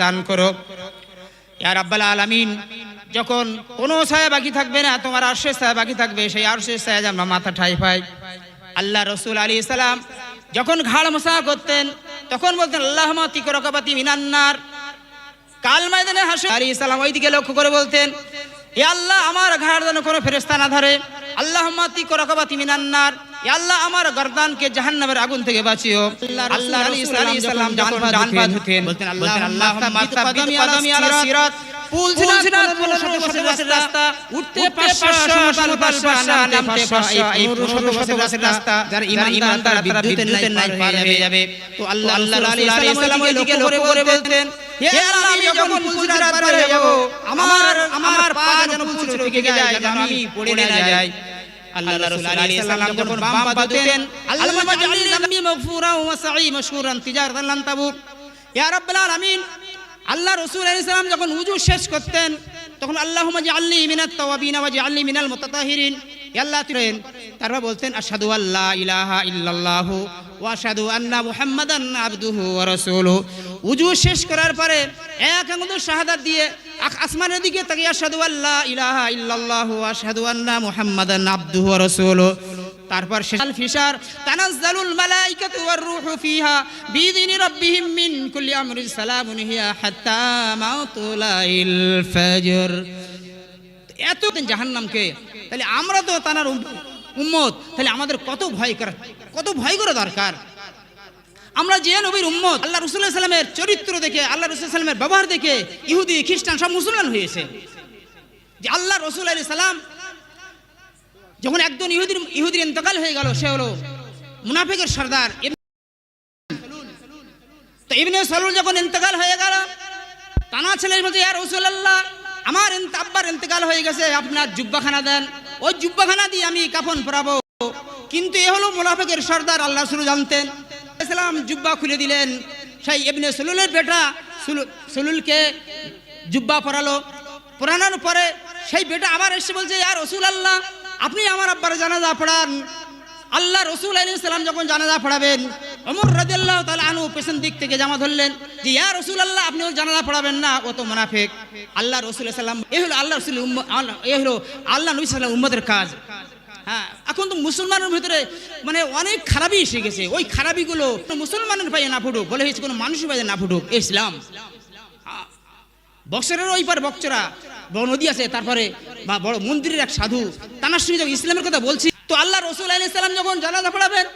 দান করো। ইয়া রাব্বাল আলামিন, যখন কোনো ছায়া বাকি থাকবে না, তোমার আরশের ছায়া বাকি থাকবে, সেই আরশের যেন আমরা মাথা ঠাই পাই। আল্লাহ রসুল আলী সালাম যখন ঘাড় মোসা করতেন, তখন বলতেন আল্লাহ তিক রকাবাতি মিনান্নার কাল ময়দানে হাসু আলী সালাম ওইদিকে লক্ষ্য করে বলতেন এ আল্লাহ, আমার ঘাড় যেন কোনো ফেরেস্তা না ধরে। আল্লাহ তিক রকাবাতি মিনান্নার আল্লাহ আমার গর্দানকে জাহান্নামের আগুন থেকে বাঁচিও। আল্লাহ আলী সালাম যখন ডান পা ধুতেন বলতেন আল্লাহ আল্লাহ কদমি কদমি আলা সিরাত পুল ছিল পনেরো শত বছরের রাস্তা। উঠতে পাঁচশো সমাতাল পাঁচশো নামতে পাঁচশো এই পনেরো শত বছরের রাস্তা যারা ইমানদার তারা বিদ্যুতের নাই পার হয়ে যাবে। তো আল্লাহ আল্লাহ আলাইহিস সালাম ওইদিকে লক্ষ্য করে বলতেন হে আল্লাহ আমি যখন পুলসিরাত পার হয়ে যাব আমার আমার পা যেন পুলসিরাত থেকে যায় যেন আমি পড়ে না যাই আল্লাহ রাসূল আলাইহিস সালাম যখন বাম পা ধুতেন আল্লাহ জাআলনি যামবি মাগফুরা ওয়া সাঈ মাশকুরান তিজারাতান লান তাবুর ইয়া রাব্বাল আলামিন আল্লাহ রসুল আলাইহিস সালাম যখন উজু শেষ করতেন তখন আল্লাহ আল্লি মিনাত তাওয়াবিন ওয়া জাআলনি মিনাল মুতাতাহিরিন। আল্লাহ তিরেন তারপর বলতেন আশহাদু আল্লা ইলাহা ইল্লাল্লাহ ওয়া আশহাদু আন্না মুহাম্মাদান আবদুহু ওয়া রাসূলুহু। উজু শেষ করার পরে এক আঙ্গুল শাহাদাত দিয়ে আসমানের দিকে তাকিয়ে আশহাদু আল্লা ইলাহা ইল্লাল্লাহ আশহাদু আন্না মুহাম্মাদান আবদুহু ওয়া রাসূলুহু। তারপর শেষাল ফিসার তানাজ্জালুল মালাইকাতু ওয়ার রূহু ফিহা বিইذনি রাব্বিহিম মিন কুল্লি আমরিন সালামুন হিয়া হাত্তা মাউতুলাইল ফাজর। এত জাহান্নামকে, তাহলে আমরা তো তানার উম- উম্মত, তাহলে আমাদের কত ভয় করা কত ভয় করা দরকার? আমরা যে নবীর উম্মত, আল্লাহ রসুল্লাহ চরিত্র দেখে, আল্লাহ রসুল ব্যবহার দেখে ইহুদি, খ্রিস্টান সব মুসলমান হয়েছে। যে আল্লাহ রসুল আলী সাল্লাম যখন একজন ইহুদির ইহুদির ইন্তকাল হয়ে গেল, সে হলো মুনাফিকের সর্দার তো ইবনে সালুল যখন ইন্তকাল হয়ে গেল তানা ছেলে বলছে ইয়া রাসূলুল্লাহ, আমার আব্বার ইন্তকাল হয়ে গেছে, আপনার জুব্বাখানা দেন। ওই জুব্বাখানা দিয়ে আমি কাফন পরাবো। কিন্তু এ হলো মুনাফিকের সর্দার, আল্লাহ শুরু জানতেন। ইসলাম জুব্বা খুলে দিলেন। সেই ইবনে সুলুলের বেটা সুলু- সুলুলকে জুব্বা পরালো। পরানোর পরে সেই বেটা আবার এসে বলছে, ইয়া রসুল আল্লাহ আপনি আমার আব্বার জানাজা পড়ান। আল্লাহ রসুল আলী সাল্লাম যখন জানাজা পড়াবেন অমর রাদিয়াল্লাহ তাআলা আনু পেছন দিক থেকে জামা ধরলেন যে, ইয়া রসুল আল্লাহ আপনি ওর জানাজা পড়াবেন না, ও তো মুনাফিক। আল্লাহ রসুল সাল্লাম এ হলো আল্লাহ রসুল এ হলো আল্লাহ নবী সাল্লাম উম্মতের কাজ। হ্যাঁ এখন তো মুসলমানের ভিতরে মানে অনেক খারাপই এসে গেছে। ওই খারাপিগুলো মুসলমানের পায়ে না ফুটুক বলে হয়েছে কোনো মানুষের পায়ে না ফুটুক ইসলাম। বক্সরের ওই পার বক্সরা, বড় নদী আছে, তারপরে বা বড় মন্দিরের এক সাধু তানার সঙ্গে যখন ইসলামের কথা বলছি, তো আল্লাহ রসুল আলী সাল্লাম যখন জানাজা পড়াবেন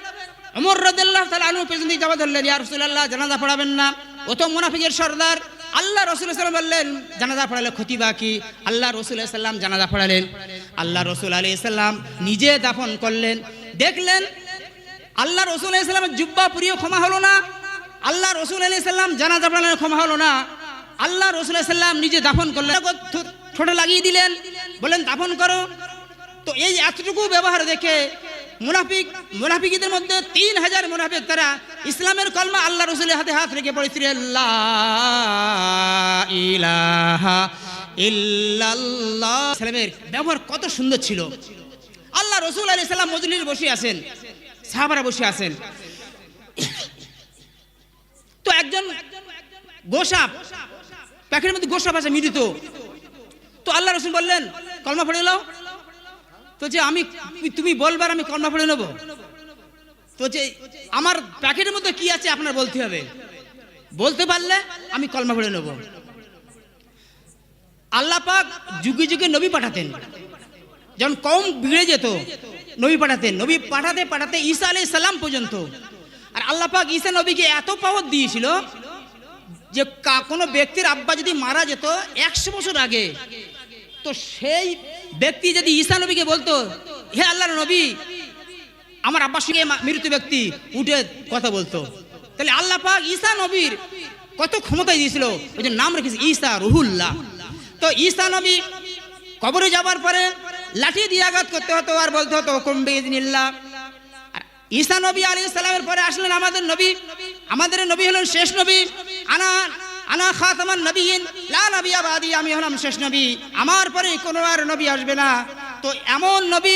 অমর রদুল্লাহ তাহলে আনু পেছন দিকে যাওয়া ধরলেন ইয়া রসুল আল্লাহ জানাজা পড়াবেন না। ও তো মুনাফিকের সর্দার আল্লাহ রসুল বললেন, জানাজা পড়ালে ক্ষতি বাকি আল্লাহ রসুল সাল্লাম জানাজা পড়ালেন। আল্লাহ রসুল আলী সাল্লাম নিজে দাফন করলেন। দেখলেন, আল্লাহ রসুল সাল্লামের জুব্বা পুরিও ক্ষমা হলো না। আল্লাহ রসুল আলি সাল্লাম জানাজা পড়ালেন, ক্ষমা হলো না। আল্লাহ রসুল সাল্লাম নিজে দাফন করলেন। ছোট লাগিয়ে দিলেন বলেন দাফন করো তো এই এতটুকু ব্যবহার দেখে মুনাফিক, মুনাফিকদের মধ্যে তিন হাজার মুনাফিক তারা ইসলামের কলমা আল্লাহ রসুলের হাতে হাত রেখে পড়েছিলেন, লা ইলাহা ইল্লাল্লাহ। ইসলামের ব্যবহার কত সুন্দর ছিল। আল্লাহ রসুল আলী সাল্লাম মজলির বসে আছেন, সাহাবারা বসে আছেন। তো একজন গোসাপ, প্যাকেটের মধ্যে গোসাপ আছে মৃত তো আল্লাহ রসুল বললেন, কলমা নাও তো যে আমি তুমি বলবার আমি কলমা পড়ে নেব। তো যে আমার প্যাকেটের মধ্যে কি আছে আপনার বলতে হবে। বলতে পারলে আমি কলমা পড়ে নেব। আল্লাহ পাক যুগে যুগে নবী পাঠাতেন। যখন কম বিগড়ে যেত, নবী পাঠাতেন। নবী পাঠাতে পাঠাতে ঈসা আলাই সালাম পর্যন্ত। আর আল্লাহ পাক ঈসা নবীকে এত পাওয়ার দিয়েছিল যে কোনো ব্যক্তির আব্বা যদি মারা যেত, একশো বছর আগে, তো সেই ব্যক্তি যদি ঈসা নবীকে বলতো, হে আল্লাহর নবী, আমার আব্বার সঙ্গে মা- মৃত ব্যক্তি উঠে কথা বলতো। তাহলে আল্লাহ পাক ঈসা নবীর কত ক্ষমতা দিয়েছিল, ওই যে নাম রেখেছে ঈসা রুহুল্লাহ। তো ঈসা নবী কবরে যাবার পরে লাঠি দিয়ে আঘাত করতে হতো আর বলতে হতো কুম্বে ইজনিল্লাহ আর ঈসা নবী আলী সালামের পরে আসলেন আমাদের নবী। আমাদের নবী হলেন শেষ নবী। আনা আনা খাতামান নবীন, লা নবী আবাদি, আমি হলাম শেষ নবী। আমার পরে কোনো আর নবী আসবে না। তো এমন নবী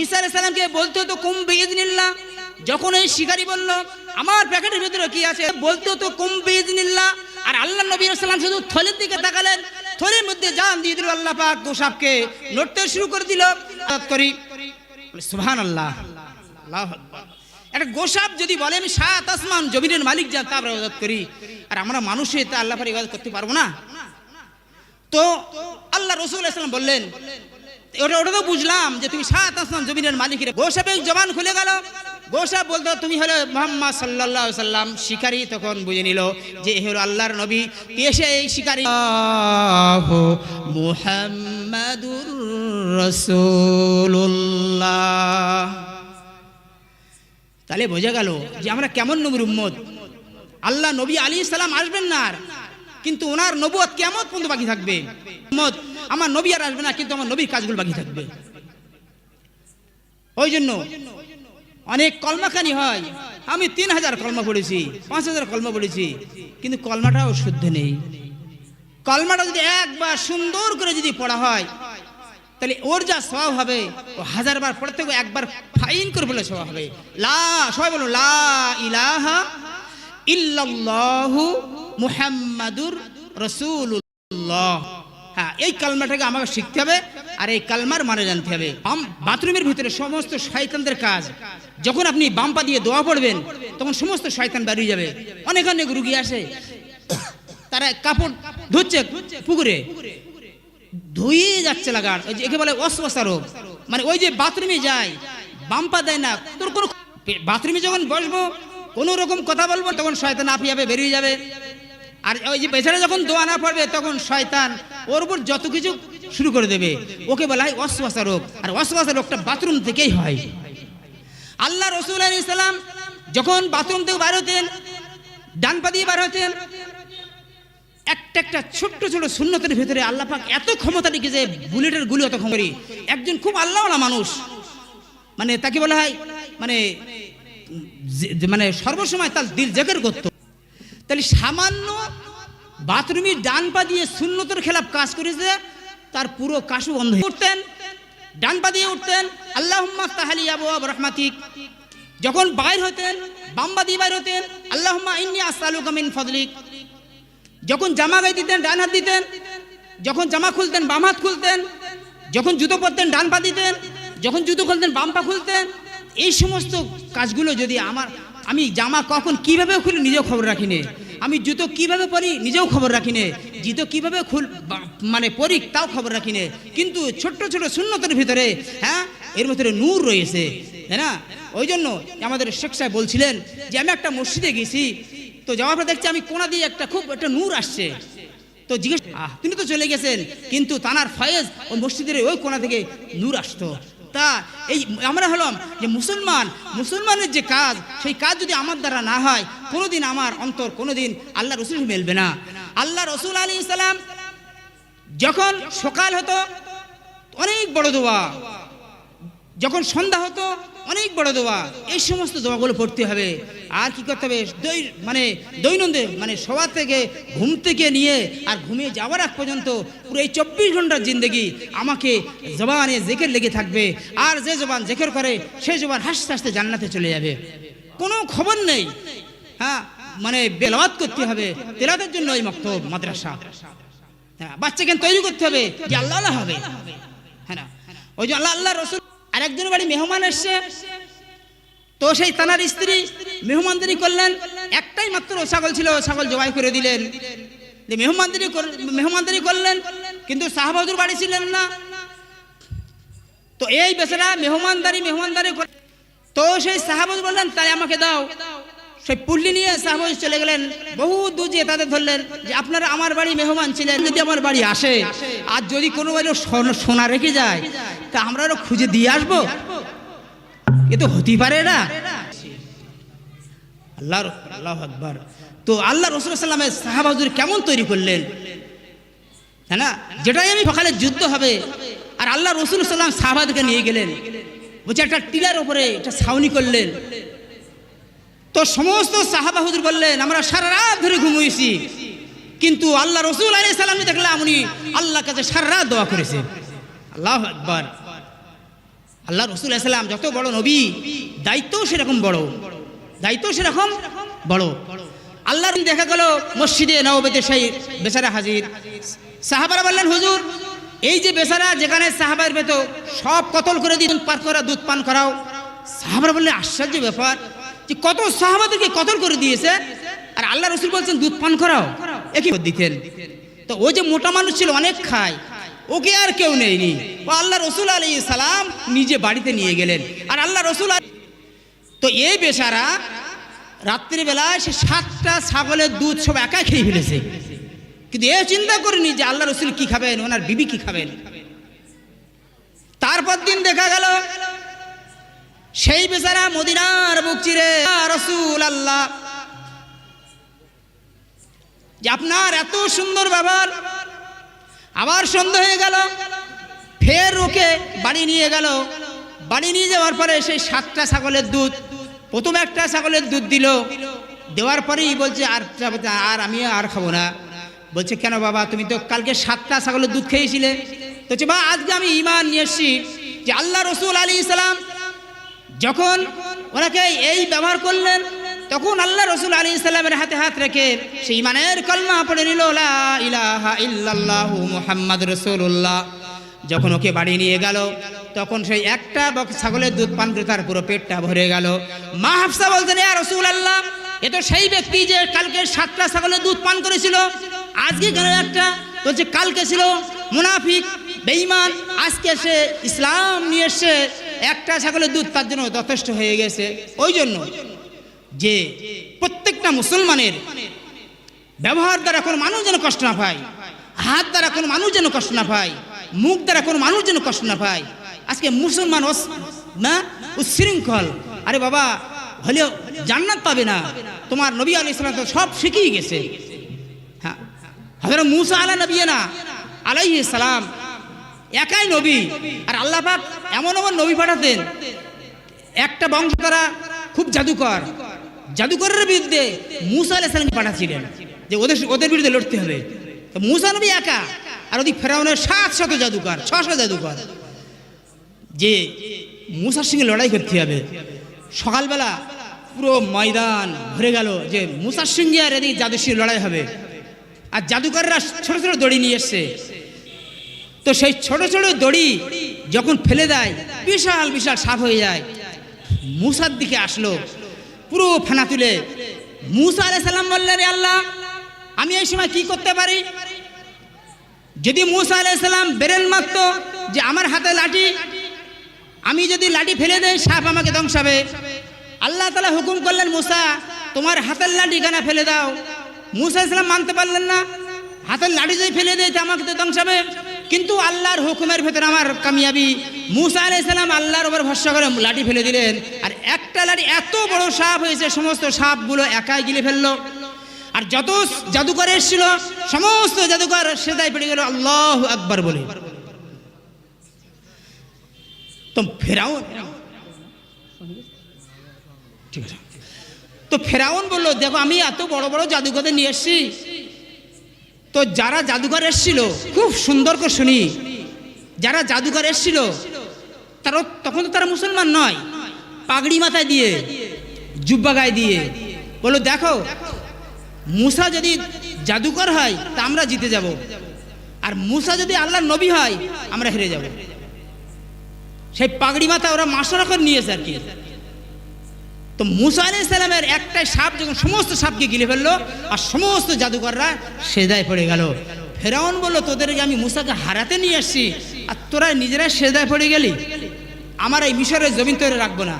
ঈসা সালামকে বলতে হতো কুম বিইজনিল্লাহ যখন এই শিকারী বলল, আমার প্যাকেটের ভিতরে কি আছে? বলতে হতো কুম বিইজনিল্লাহ আর আল্লাহ নবী সাল্লাম শুধু থলের দিকে তাকালেন, থলের মধ্যে জান দিয়ে দিল আল্লাহ পাক গোসাবকে লড়তে শুরু করে দিল। আয়াত করি সুবহান আল্লাহ আল্লাহ। একটা গোসাব যদি বলে, আমি সাত আসমান জমিনের মালিক যা তা আমরা করি, আর আমরা মানুষে তা আল্লাহ পাক ইবাদত করতে পারব না? তো আল্লাহ রসুল ইসলাম বললেন, ওটা ওটা তো বুঝলাম যে তুমি সাত আসমান জমিনের মালিকের গোসাবের জবান খুলে গেল। গোসাব বলতো তুমি হলো মোহাম্মদ সাল্লাহ সাল্লাম শিকারী তখন বুঝে নিল যে এ হলো আল্লাহর নবী। এসে এই শিকারী মুহাম্মাদুর রসুল্লাহ তাহলে বোঝা গেল যে আমরা কেমন নবীর উম্মত? আল্লাহ নবী আলী সালাম আসবেন না কিন্তু ওনার নবুয়ত কেমন পর্যন্ত বাকি থাকবে? আমার নবী আর আসবে না, কিন্তু আমার নবীর কাজগুলো বাকি থাকবে। ওই জন্য অনেক কলমাখানি হয়। আমি তিন হাজার কলমা পড়েছি, পাঁচ হাজার কলমা পড়েছি, কিন্তু কলমাটাও শুদ্ধ নেই। কলমাটা যদি একবার সুন্দর করে যদি পড়া হয় তাহলে ওর যা স্বভাব হবে, ও হাজার বার পড়ে থেকে একবার ফাইন করে বলে স্বভাব হবে। লা, সবাই বলো লা ইলাহা ইল্লাল্লাহু মুহাম্মাদুর রাসূলুল্লাহ। হ্যাঁ এই কালমাটাকে আমাকে শিখতে হবে, আর এই কালমার মানে জানতে হবে। বাথরুমের ভিতরে সমস্ত শয়তানদের কাজ। যখন আপনি বাম পা দিয়ে দোয়া পড়বেন, তখন সমস্ত শয়তান বেরিয়ে যাবে। অনেক অনেক রুগী আসে, তারা কাপড় ধুচ্ছে পুকুরে। ধুয়ে যাচ্ছে লাগার। ওই যে একে বলে অশ্বাসা রোগ। মানে ওই যে বাথরুমে যায় বাম্পা দেয় না, তোর কোনো বাথরুমে যখন বসবো, কোনো রকম কথা বলব, তখন শয়তান আপি যাবে, বেরিয়ে যাবে। আর ওই যে পেছনে যখন দোয়া না পড়বে, তখন শয়তান ওর উপর যত কিছু শুরু করে দেবে। ওকে বলা হয় অশ্বাসা রোগ। আর অশ্বাসা রোগটা বাথরুম থেকেই হয়। আল্লাহ রসুল আলী ইসলাম যখন বাথরুম থেকে বার হতেন, ডান পা দিয়ে বার হতেন একটা একটা ছোট্ট ছোট শূন্যতের ভেতরে আল্লাহ পাক এত ক্ষমতা রেখেছে বুলেটের গুলি অত ক্ষমতা একজন খুব আল্লাহওয়ালা মানুষ। মানে তাকে বলা হয় মানে মানে সর্বসময় তার দিল জেকের করত। তাহলে সামান্য বাথরুমের ডান পা দিয়ে শূন্যতের খেলাপ কাজ করেছে তার পুরো কাশু বন্ধ উঠতেন, ডান পা দিয়ে উঠতেন আল্লাহ তাহালি আবু রহমাতিক। যখন বাইর হতেন বাম্বা দিয়ে বাইর হতেন আল্লাহ ইন্নি আসালুকা মিন ফদলিক। যখন জামা গায়ে দিতেন, ডান হাত দিতেন, যখন জামা খুলতেন, বাম হাত খুলতেন, যখন জুতো পরতেন, ডান পা দিতেন, যখন জুতো খুলতেন, বাম পা খুলতেন, এই সমস্ত কাজগুলো যদি আমার, আমি জামা কখন কীভাবে খুলি নিজেও খবর রাখি নে আমি জুতো কীভাবে পরি নিজেও খবর রাখি নে জুতো কীভাবে খুল মানে পরি তাও খবর রাখি নে কিন্তু ছোট্ট ছোট শূন্যতার ভিতরে হ্যাঁ এর ভিতরে নূর রয়েছে, তাই না? ওই জন্য আমাদের শেখ সাহেব বলছিলেন যে, আমি একটা মসজিদে গেছি তো যাওয়ার পর দেখছি আমি কোনা দিয়ে একটা খুব একটা নূর আসছে। তো জিজ্ঞেস আহ, তিনি তো চলে গেছেন। কিন্তু তানার ফয়েজ ওই মসজিদের ওই কোনা থেকে নূর আসতো। তা এই আমরা হলাম যে মুসলমান মুসলমানের যে কাজ সেই কাজ যদি আমার দ্বারা না হয় কোনোদিন আমার অন্তর কোনোদিন আল্লাহ রসুল মেলবে না। আল্লাহ রসুল আলী ইসলাম যখন সকাল হতো অনেক বড় দোয়া। যখন সন্ধ্যা হতো অনেক বড় দোয়া। এই সমস্ত দোয়াগুলো পড়তে হবে। আর কি করতে হবে? মানে দৈনন্দিন মানে সবার থেকে ঘুম থেকে নিয়ে আর ঘুমিয়ে যাওয়ার আগ পর্যন্ত পুরো এই চব্বিশ ঘণ্টার জিন্দগি আমাকে জবানে জেকের লেগে থাকবে। আর যে জবান জেকের করে, সে জবান হাসতে হাসতে জান্নাতে চলে যাবে। কোনো খবর নেই। হ্যাঁ মানে বেলাওয়াত করতে হবে। তেলাতের জন্য ওই মক্তব, মাদ্রাসা। হ্যাঁ বাচ্চাকে তৈরি করতে হবে যে আল্লাহ হবে। হ্যাঁ ওই যে আল্লাহ আল্লাহ রসুল আর একজন বাড়ি মেহমান এসছে। তো সেই তানার স্ত্রী মেহমানদারি করলেন। একটাই মাত্র ছাগল ছিল, ছাগল জবাই করে দিলেন। মেহমানদারি মেহমানদারি করলেন, কিন্তু শাহবাজুর বাড়ি ছিলেন না। তো এই বেচারা মেহমানদারি মেহমানদারি তো সেই সাহাবাজ বললেন, তাই আমাকে দাও। সেই পুল্লি নিয়ে সাহাবাজ চলে গেলেন। বহু দূর যেয়ে তাদের ধরলেন যে, আপনারা আমার বাড়ি মেহমান ছিলেন, যদি আমার বাড়ি আসে, আর যদি কোনো বাড়ি সোনা- রেখে যায়, তা আমরা খুঁজে দিয়ে আসব? এ তো হতেই পারে না। আল্লাহ আল্লাহ আকবার। তো আল্লাহ রসুল সাল্লামের সাহাবাজুর কেমন তৈরি করলেন? হ্যাঁ না? যেটাই আমি সকালে যুদ্ধ হবে, আর আল্লাহ রসুল সাল্লাম সাহাবাদকে নিয়ে গেলেন। বলছে, একটা টিলার ওপরে একটা ছাউনি করলেন। তো সমস্ত সাহাবা হুজুর বললেন, আমরা সারা রাত ধরে ঘুমিয়েছি কিন্তু আল্লাহ রসুল আলী সাল্লামকে দেখলাম, উনি আল্লাহ কাছে সারা রাত দোয়া করেছে। আল্লাহ আকবার। আল্লাহ রসুল সাল্লাম যত বড় নবী, দায়িত্বও সেরকম বড়। দায়িত্ব সেরকম বড়। আল্লাহর দেখা গেল, মসজিদে নববেতে সেই বেচারা হাজির। সাহাবারা বললেন, হুজুর, এই যে বেচারা যেখানে সাহাবার বেত সব কতল করে দিন, পার করা, দুধ পান করাও? সাহাবারা বললেন, আশ্চর্য ব্যাপার। যে কত সাহাবাদেরকে কতল করে দিয়েছে, আর আল্লাহ রসুল বলছেন, দুধ পান করাও। একই দিতেন তো ও যে মোটা মানুষ ছিল, অনেক খায়। ওকে আর কেউ নেয়নি। ও আল্লাহ রসুল আলী সালাম নিজে বাড়িতে নিয়ে গেলেন। আর আল্লাহ রসুল তো এই বেচারা রাত্রিবেলায় সে সাতটা ছাগলের দুধ সব একা খেয়ে ফেলেছে। কিন্তু এ চিন্তা করিনি যে আল্লাহ রসুল কি খাবেন, ওনার বিবি কি খাবেন। তারপর দিন দেখা গেল সেই বেচারা মদিনার বুক চিরে রসুল আল্লাহ যে আপনার এত সুন্দর ব্যবহার, আবার সন্ধ্যা হয়ে গেল, ফের ওকে বাড়ি নিয়ে গেল। বাড়ি নিয়ে যাওয়ার পরে সেই সাতটা ছাগলের দুধ, প্রথম একটা ছাগলের দুধ দিল। দেওয়ার পরেই বলছে, আর আর আমি আর খাব না। বলছে, কেন বাবা, তুমি তো কালকে সাতটা ছাগলের দুধ খেয়েছিলে। তো বা আজকে আমি ইমান নিয়ে এসছি যে আল্লাহ রসুল আলী ইসলাম যখন ওনাকে এই ব্যবহার করলেন, তখন আল্লাহ রসুল আলী ইসলামের হাতে হাত রেখে সেই ইমানের কলমা পড়ে নিল ইল্লাল্লাহু মুহাম্মদ রসুল্লাহ যখন ওকে বাড়ি নিয়ে গেল, তখন সেই একটা বক- ছাগলের দুধ পান করে তার পুরো পেটটা ভরে গেল। মা হাফসা বলছেন ইয়া রসুল আল্লাহ এ তো সেই ব্যক্তি যে কালকে সাতটা ছাগলের দুধ পান করেছিল, আজকে কেন একটা বলছে কালকে ছিল মুনাফিক, বেঈমান, আজকে সে ইসলাম নিয়ে এসছে একটা ছাগলের দুধ তার জন্য যথেষ্ট হয়ে গেছে। ওই জন্য যে প্রত্যেকটা মুসলমানের ব্যবহার দ্বারা কোনো মানুষ যেন কষ্ট না পায়, হাত দ্বারা কোনো মানুষ যেন কষ্ট না পায়, মুখ দ্বারা কোনো মানুষ যেন কষ্ট না পায়, আজকে মুসলমান না, উচ্ছৃঙ্খল। আরে বাবা, হলেও জান্নাত পাবে না। তোমার নবী আলী ইসলাম তো সব শিখিয়ে গেছে। হ্যাঁ হজরত মুসা আলা নবী না আলাইহি সালাম একাই নবী। আর আল্লাহ পাক এমন এমন নবী পাঠাতেন। একটা বংশ তারা খুব জাদুকর। জাদুকরের বিরুদ্ধে মুসা আলাহ সালামকে পাঠাচ্ছিলেন যে ওদের ওদের বিরুদ্ধে লড়তে হবে। তো মুসা নবী একা, আর ওদিক ফেরাউনের সাত শত জাদুকর ছশো জাদুকর। যে মুসার সঙ্গে লড়াই করতে হবে। সকালবেলা পুরো ময়দান ভরে গেল যে মুসার সঙ্গে আর এদিকে জাদুর সঙ্গে লড়াই হবে। আর জাদুকররা ছোট ছোট দড়ি নিয়ে এসছে। তো সেই ছোট ছোট দড়ি যখন ফেলে দেয়, বিশাল বিশাল সাপ হয়ে যায়। মুসার দিকে আসলো, পুরো ফানা তুলে। মুসা আলাই সাল্লাম "রে আল্লাহ, আমি এই সময় কি করতে পারি? যদি মুসা আলাই সাল্লাম বেরেন মারত যে আমার হাতে লাঠি, আমি যদি লাঠি ফেলে দেই, সাপ আমাকে ধ্বংসাবে আল্লাহ তালা হুকুম করলেন, মুসা, তোমার হাতের লাঠি কেন ফেলে দাও? মুসা ইসলাম মানতে পারলেন না। হাতের লাঠি যদি ফেলে দেয় তো আমাকে তো ধ্বংসাবে কিন্তু আল্লাহর হুকুমের ভেতরে আমার কামিয়াবি। মুসা আলাই সালাম আল্লাহর উপর ভরসা করে লাঠি ফেলে দিলেন। আর একটা লাঠি এত বড় সাপ হয়েছে, সমস্ত সাপগুলো একাই গিলে ফেলল। আর যত জাদুকর এসেছিল, সমস্ত জাদুকর সেদাই পড়ে গেল, আল্লাহ আকবার বলে। তো ফেরাউন ঠিক আছে। তো ফেরাউন বলল, দেখো, আমি এত বড় বড় জাদুঘরে নিয়ে এসছি তো যারা জাদুঘর এসছিল, খুব সুন্দর করে শুনি। যারা জাদুঘর এসছিল তারা তখন তো তারা মুসলমান নয়। পাগড়ি মাথায় দিয়ে, জুব্বা গায়ে দিয়ে। বলল দেখো, মুসা যদি জাদুকর হয়, তা আমরা জিতে যাব। আর মুসা যদি আল্লাহর নবী হয়, আমরা হেরে যাব। সেই পাগড়ি মাথা ওরা মাসরা করে নিয়েছে আর কি। তো মুসা আলি ইসলামের একটাই সাপ যখন সমস্ত সাপকে গিলে ফেলল আর সমস্ত জাদুকররা সেদায় পড়ে গেল। ফেরাউন বলল, তোদেরকে আমি মুসাকে হারাতে নিয়ে আসছি, আর তোরা নিজেরা সেদায় পড়ে গেলি? আমার এই মিশরের জমিন তৈরি রাখব না।